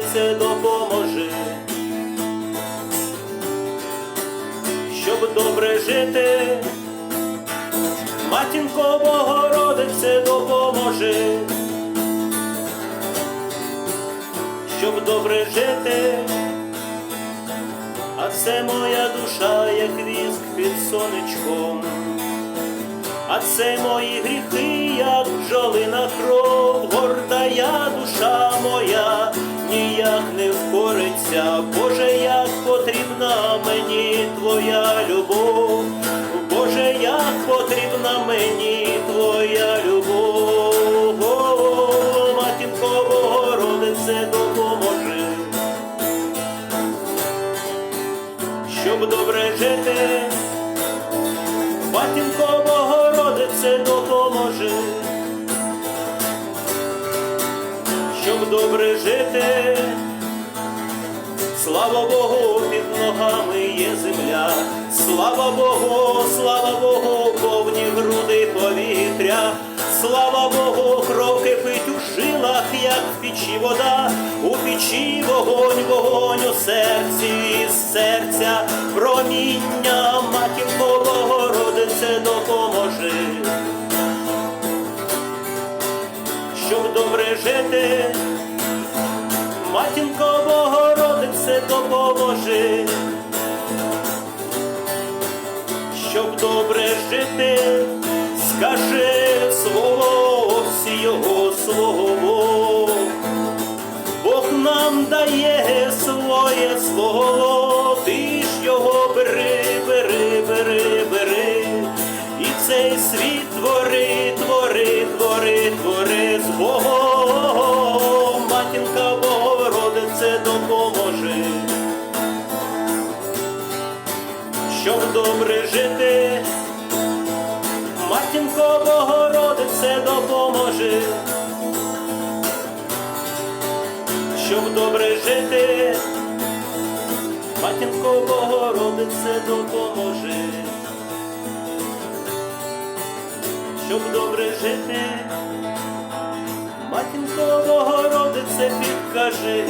Богородице, допоможи, щоб добре жити, матінко Богородице, допоможи, щоб добре жити, а це моя душа, як віск під сонечком. А це мої гріхи, як бджолина кров, ніяк не впориться, Боже, як потрібна мені твоя любов, Боже, як потрібна мені твоя любов, О, матінко Богородице, допоможи, щоб добре жити. Матінко добре. Слава Богу, під ногами є земля, слава Богу, слава Богу, повні груди повітря, слава Богу, кров кипить у жилах, як в печі вода, у печі вогонь, вогонь у серці, із серця проміння, матінко Богородице, допоможи, щоб добре жити. Матінко Богородице, допоможи, щоб добре жити, скажи слово всього слово, Бог нам дає своє слово, ти ж його бери, бери, бери, бери, і цей світ твори, щоб добре жити, матінко Богородице, допоможи, щоб добре жити, матінко Богородице, допоможи. Щоб добре жити, матінко Богородице, підкажи,